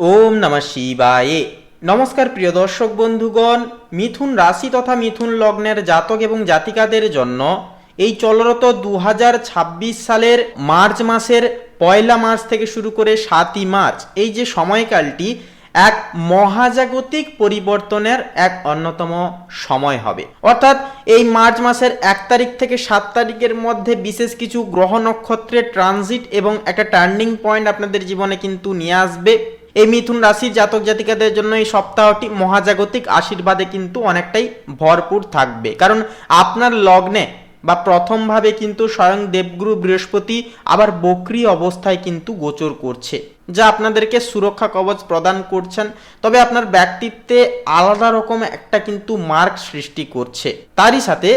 ওম নমঃ শিবায়ে। নমস্কার প্রিয় দর্শক বন্ধুগণ, মিথুন রাশি তথা মিথুন লগ্নের জাতক এবং জাতিকাদের জন্য এই চলরত দু হাজার ছাব্বিশ সালের মার্চ মাসের পয়লা মার্চ থেকে শুরু করে সাতই মার্চ, এই যে সময়কালটি, এক মহাজাগতিক পরিবর্তনের এক অন্যতম সময় হবে। অর্থাৎ এই মার্চ মাসের এক তারিখ থেকে সাত তারিখের মধ্যে বিশেষ কিছু গ্রহ নক্ষত্রের ট্রানজিট এবং একটা টার্নিং পয়েন্ট আপনাদের জীবনে কিন্তু নিয়ে আসবে। এই মিথুন রাশির জাতক জাতিকাদের জন্য এই সপ্তাহটি মহাজাগতিক আশীর্বাদে কিন্তু অনেকটাই ভরপুর থাকবে। কারণ আপনার লগ্নে বা প্রথমভাবে কিন্তু স্বয়ং দেবগুরু বৃহস্পতি আবার বক্রি অবস্থায় কিন্তু গোচর করছে, যা আপনাদেরকে সুরক্ষা কবচ প্রদান করছেন। তবে আপনার ব্যক্তিত্বে আলাদা রকম একটা কিন্তু মার্ক সৃষ্টি করছে। তারই সাথে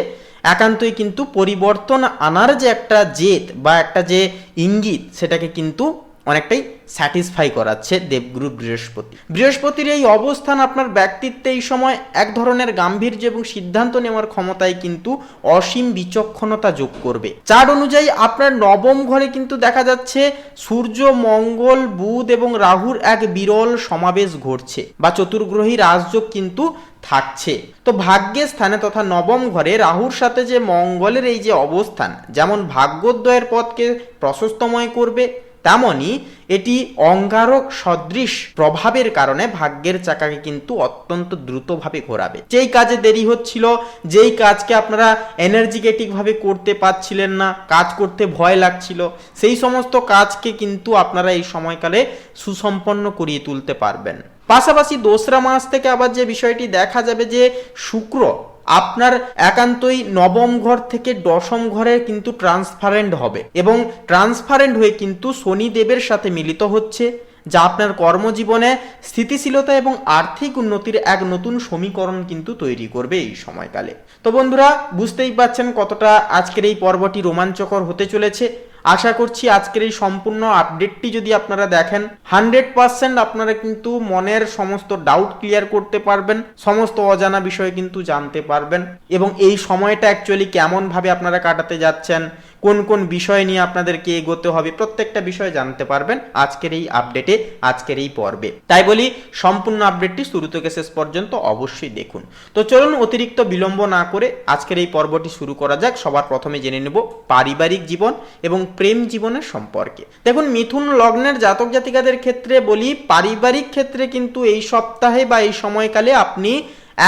একান্তই কিন্তু পরিবর্তন আনার যে একটা জেদ বা একটা যে ইঙ্গিত, সেটাকে কিন্তু অনেকটাই স্যাটিসফাই করাচ্ছে দেবগুরু বৃহস্পতি। বৃহস্পতির এই অবস্থান আপনার ব্যক্তিত্বে এই সময় এক ধরনের গাম্ভীর্য এবং সিদ্ধান্ত নেওয়ার ক্ষমতায় কিন্তু অসীম বিচক্ষণতা যোগ করবে। চার অনুযায়ী আপনার নবম ঘরে কিন্তু দেখা যাচ্ছে সূর্য, মঙ্গল, বুধ এবং রাহুর এক বিরল সমাবেশ ঘটছে বা চতুর্গ্রহী রাজযোগ কিন্তু থাকছে। তো ভাগ্যের স্থানে তথা নবম ঘরে রাহুর সাথে যে মঙ্গলের এই যে অবস্থান, যেমন ভাগ্যোদয়ের পথকে প্রশস্তময় করবে তেমনই এটি অঙ্গারক সদৃশ প্রভাবের কারণে ভাগ্যের চাকাকে কিন্তু অত্যন্ত দ্রুতভাবে ঘোরাবে। যেই কাজে দেরি হচ্ছিল, যেই কাজকে আপনারা এনার্জিকেটিকভাবে করতে পারছিলেন না, কাজ করতে ভয় লাগছিল, সেই সমস্ত কাজকে কিন্তু আপনারা এই সময়কালে সুসম্পন্ন করিয়ে তুলতে পারবেন। পাশাপাশি দোসরা মাস থেকে আবার যে বিষয়টি দেখা যাবে যে শুক্র আপনার একান্তই নবম ঘর থেকে দশম ঘরে কিন্তু ট্রান্সফারেন্ট হবে এবং ট্রান্সফারেন্ট হয়ে কিন্তু শনিদেবের সাথে মিলিত হচ্ছে, যা আপনার কর্মজীবনে স্থিতিশীলতা এবং আর্থিক উন্নতির এক নতুন সমীকরণ কিন্তু তৈরি করবে এই সময়কালে। তো বন্ধুরা, বুঝতেই পারছেন কতটা আজকের এই পর্বটি রোমাঞ্চকর হতে চলেছে। আশা করছি আজকের এই সম্পূর্ণ আপডেটটি যদি আপনারা দেখেন হান্ড্রেড পার্সেন্ট আপনারা কিন্তু মনের সমস্ত ডাউট ক্লিয়ার করতে পারবেন, সমস্ত অজানা বিষয়ে কিন্তু জানতে পারবেন এবং এই সময়টা অ্যাকচুয়ালি কেমনভাবে আপনারা কাটাতে যাচ্ছেন কোন কোন বিষয় নিয়ে আপনাদেরকে এগোতে হবে প্রত্যেকটা বিষয় জানতে পারবেন আজকের এই আপডেটে, আজকের এই পর্বে। তাই বলি, সম্পূর্ণ আপডেটটি শুরু থেকে শেষ পর্যন্ত অবশ্যই দেখুন। তো চলুন অতিরিক্ত বিলম্ব না করে আজকের এই পর্বটি শুরু করা যাক। সবার প্রথমে জেনে নেব পারিবারিক জীবন এবং প্রেম জীবনের সম্পর্কে। দেখুন, মিথুন লগ্নের জাতক জাতিকাদের ক্ষেত্রে বলি, পারিবারিক ক্ষেত্রে কিন্তু এই সপ্তাহে বা এই সময়কালে আপনি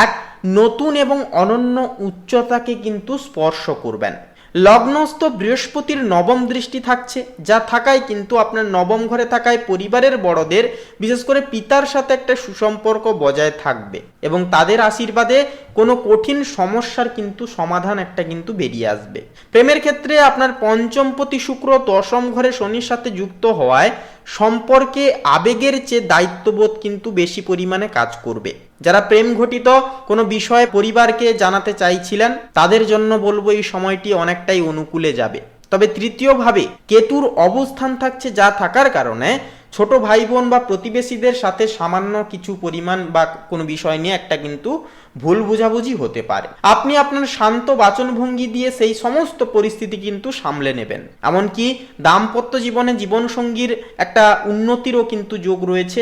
এক নতুন এবং অনন্য উচ্চতাকে কিন্তু স্পর্শ করবেন। লগ্নস্থ বৃহস্পতির নবম দৃষ্টি থাকছে, যা থাকায় কিন্তু আপনার নবম ঘরে থাকায় পরিবারের বড়দের, বিশেষ করে পিতার সাথে একটা সুসম্পর্ক বজায় থাকবে এবং তাদের আশীর্বাদে কোনো কঠিন সমস্যার কিন্তু সমাধান একটা কিন্তু বেরিয়ে আসবে। প্রেমের ক্ষেত্রে আপনার পঞ্চমপতি শুক্র দশম ঘরে শনির সাথে যুক্ত হওয়ায় সম্পর্কে আবেগের চেয়ে দায়িত্ববোধ কিন্তু বেশি পরিমাণে কাজ করবে। যারা প্রেম ঘটিত কোনো বিষয়ে পরিবারকে জানাতে চাইছিলেন, তাদের জন্য বলব এই সময়টি অনেকটাই অনুকূলে যাবে। তবে তৃতীয়ভাবে, কেতুর অবস্থান থাকছে যা থাকার কারণে ছোট ভাই বোন বা প্রতিবেশীদের সাথে সামান্য কিছু পরিমাণ বা কোনো বিষয় নিয়ে একটা কিন্তু ভুল বুঝাবুঝি হতে পারে। আপনি আপনার শান্ত বাচনভঙ্গি দিয়ে সেই সমস্ত পরিস্থিতি কিন্তু সামলে নেবেন। এমনকি দাম্পত্য জীবনে জীবনসঙ্গীর একটা উন্নতিরও কিন্তু যোগ রয়েছে।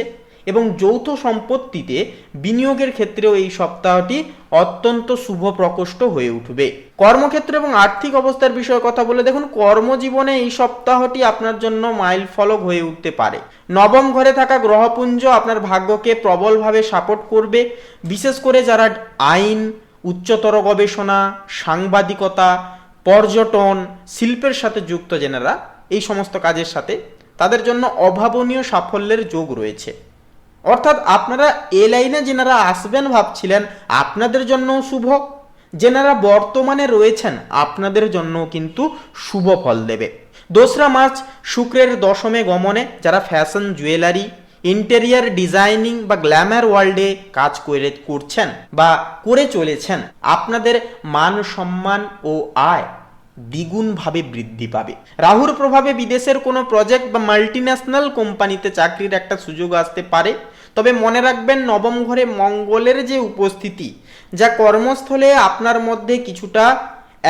এবং যৌথ সম্পত্তিতে বিনিয়োগের ক্ষেত্রেও এই সপ্তাহটি অত্যন্ত শুভ প্রকোষ্ঠ হয়ে উঠবে। কর্মক্ষেত্র এবং আর্থিক অবস্থার বিষয়ে কথা বলে দেখুন, কর্মজীবনে এই সপ্তাহটি আপনার জন্য মাইল ফলক হয়ে উঠতে পারে। নবম ঘরে থাকা গ্রহপুঞ্জ আপনার ভাগ্যকে প্রবলভাবে সাপোর্ট করবে। বিশেষ করে যারা আইন, উচ্চতর গবেষণা, সাংবাদিকতা, পর্যটন, শিল্পের সাথে যুক্ত জেনারা এই সমস্ত কাজের সাথে তাদের জন্য অভাবনীয় সাফল্যের যোগ রয়েছে। অর্থাৎ আপনারা এ লাইনে যেনারা আসবেন ভাবছিলেন, আপনাদের জন্যও শুভ। যেনারা বর্তমানে রয়েছেন, আপনাদের জন্যও কিন্তু শুভ ফল দেবে। দোসরা মার্চ, শুক্রের দশমে গমনে যারা ফ্যাশন, জুয়েলারি, ইন্টেরিয়ার ডিজাইনিং বা গ্ল্যামার ওয়ার্ল্ডে কাজ করে, করছেন বা করে চলেছেন, আপনাদের মান সম্মান ও আয় দ্বিগুণভাবে বৃদ্ধি পাবে। রাহুর প্রভাবে বিদেশের কোনো প্রজেক্ট বা মাল্টিন্যাশনাল কোম্পানিতে চাকরির একটা সুযোগ আসতে পারে। তবে মনে রাখবেন, নবম ঘরে মঙ্গলের যে উপস্থিতি, যা কর্মস্থলে আপনার মধ্যে কিছুটা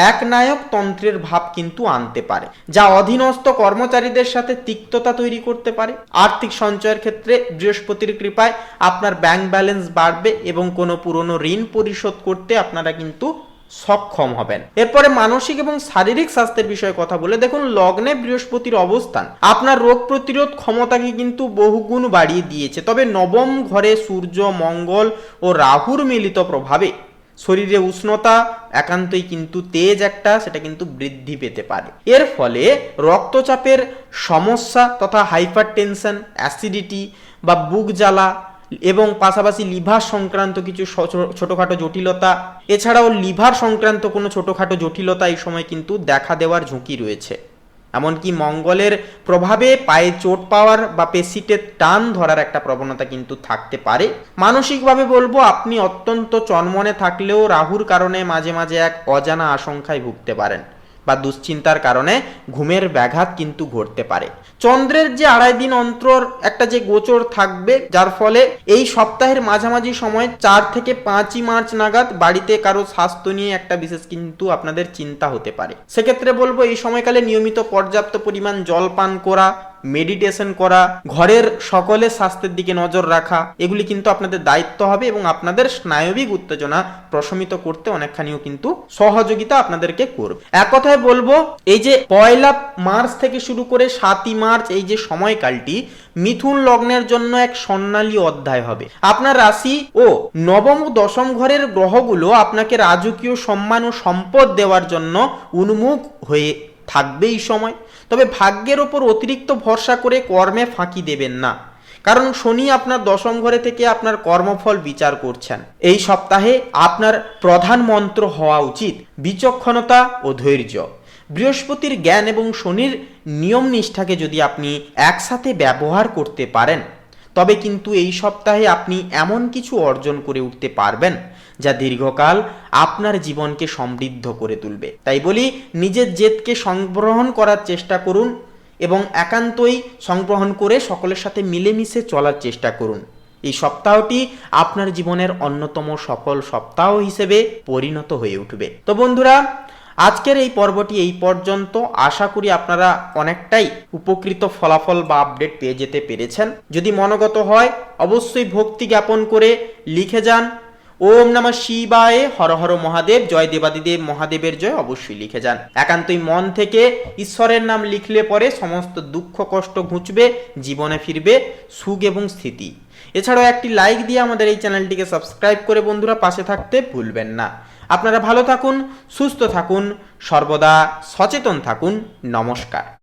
একনায়ক তন্ত্রের ভাব কিন্তু আনতে পারে, যা অধীনস্থ কর্মচারীদের সাথে তিক্ততা তৈরি করতে পারে। আর্থিক সঞ্চয়ের ক্ষেত্রে বৃহস্পতির কৃপায় আপনার ব্যাংক ব্যালেন্স বাড়বে এবং কোনো পুরনো ঋণ পরিশোধ করতে আপনারা কিন্তু সক্ষম হবেন। এরপরে মানসিক এবং শারীরিক স্বাস্থ্যের বিষয়ে কথা বলে দেখুন, লগ্নে বৃহস্পতির অবস্থান। আপনার রোগ প্রতিরোধ ক্ষমতাকে কিন্তু বহুগুণ বাড়িয়ে দিয়েছে। তবে নবম ঘরে সূর্য, মঙ্গল ও রাহুর মিলিত প্রভাবে শরীরে উষ্ণতা, একান্তই কিন্তু তেজ একটা, সেটা কিন্তু বৃদ্ধি পেতে পারে। এর ফলে রক্তচাপের সমস্যা তথা হাইপার টেনশন অ্যাসিডিটি বা বুক জ্বালা এবং পাশাপাশি লিভার সংক্রান্ত কিছু ছোটখাটো জটিলতা। এছাড়াও লিভার সংক্রান্ত কোনো ছোটোখাটো জটিলতা এই সময় কিন্তু দেখা দেওয়ার ঝুঁকি রয়েছে। এমনকি মঙ্গলের প্রভাবে পায়ে চোট পাওয়ার বা পেশিতে টান ধরার একটা প্রবণতা কিন্তু থাকতে পারে। মানসিকভাবে বলব, আপনি অত্যন্ত চনমনে থাকলেও রাহুর কারণে মাঝে মাঝে এক অজানা আশঙ্কায় ভুগতে পারেন। বা দুশ্চিন্তার কারণে ঘুমের ব্যাঘাত কিন্তু ঘটতে পারে। চন্দ্রের যে আড়াই দিন অন্তর একটা যে গোচর থাকবে, যার ফলে এই সপ্তাহের মাঝামাঝি সময় চার থেকে পাঁচই মার্চ নাগাদ বাড়িতে কারও স্বাস্থ্য নিয়ে একটা বিশেষ কিন্তু আপনাদের চিন্তা হতে পারে। সেক্ষেত্রে বলব, এই সময়কালে নিয়মিত পর্যাপ্ত পরিমাণ জল পান করা মেডিটেশন করা, ঘরের সকলের স্বাস্থ্যের দিকে নজর রাখা, এগুলি কিন্তু আপনাদের দায়িত্ব হবে এবং আপনাদের স্নায়বিক উত্তেজনা প্রশমিত করতে অনেকখানিও কিন্তু সহযোগিতা আপনাদেরকে করবে। এক কথায় বলব, এই যে পয়লা মার্চ থেকে শুরু করে সাতই মার্চ এই যে সময়কালটি, মিথুন লগ্নের জন্য এক স্বর্ণালী অধ্যায় হবে। আপনার রাশি ও নবম ও দশম ঘরের গ্রহগুলো আপনাকে রাজকীয় সম্মান ও সম্পদ দেওয়ার জন্য উন্মুখ হয়ে থাকবে এই সময়। তবে ভাগ্যের ওপর অতিরিক্ত ভরসা করে কর্মে ফাঁকি দেবেন না। কারণ শনি আপনার দশম ঘরে থেকে আপনার কর্মফল বিচার করছেন। এই সপ্তাহে আপনার প্রধান মন্ত্র হওয়া উচিত বিচক্ষণতা ও ধৈর্য। বৃহস্পতির জ্ঞান এবং শনির নিয়ম নিষ্ঠাকে যদি আপনি একসাথে ব্যবহার করতে পারেন, তবে কিন্তু এই সপ্তাহে আপনি এমন কিছু অর্জন করে উঠতে পারবেন যা দীর্ঘকাল আপনার জীবনকে সমৃদ্ধ করে তুলবে। তাই বলি, নিজের জেদকে সংগ্রহণ করার চেষ্টা করুন এবং একান্তই সংগ্রহণ করে সকলের সাথে মিলেমিশে চলার চেষ্টা করুন। এই সপ্তাহটি আপনার জীবনের অন্যতম সফল সপ্তাহ হিসেবে পরিণত হয়ে উঠবে। তো বন্ধুরা, আজকের এই পর্বটি এই পর্যন্ত। আশা করি আপনারা অনেকটাই উপকৃত ফলাফল বা আপডেট পেয়ে যেতে পেরেছেন। যদি মনোগত হয়, অবশ্যই ভক্তি জ্ঞাপন করে লিখে যান। ওম নমঃ শিবায়, হর হর মহাদেব, জয় দেবাদিদেব, মহাদেবের জয় অবশ্যই লিখে যান। একান্তই মন থেকে ঈশ্বরের নাম লিখলে পরে সমস্ত দুঃখ, কষ্ট ঘুচবে, জীবনে ফিরবে সুখ এবং স্থিতি এছাড়াও একটি লাইক দিয়ে আমাদের এই চ্যানেলটিকে সাবস্ক্রাইব করে বন্ধুরা পাশে থাকতে ভুলবেন না। আপনারা ভালো থাকুন, সুস্থ থাকুন, সর্বদা সচেতন থাকুন। নমস্কার।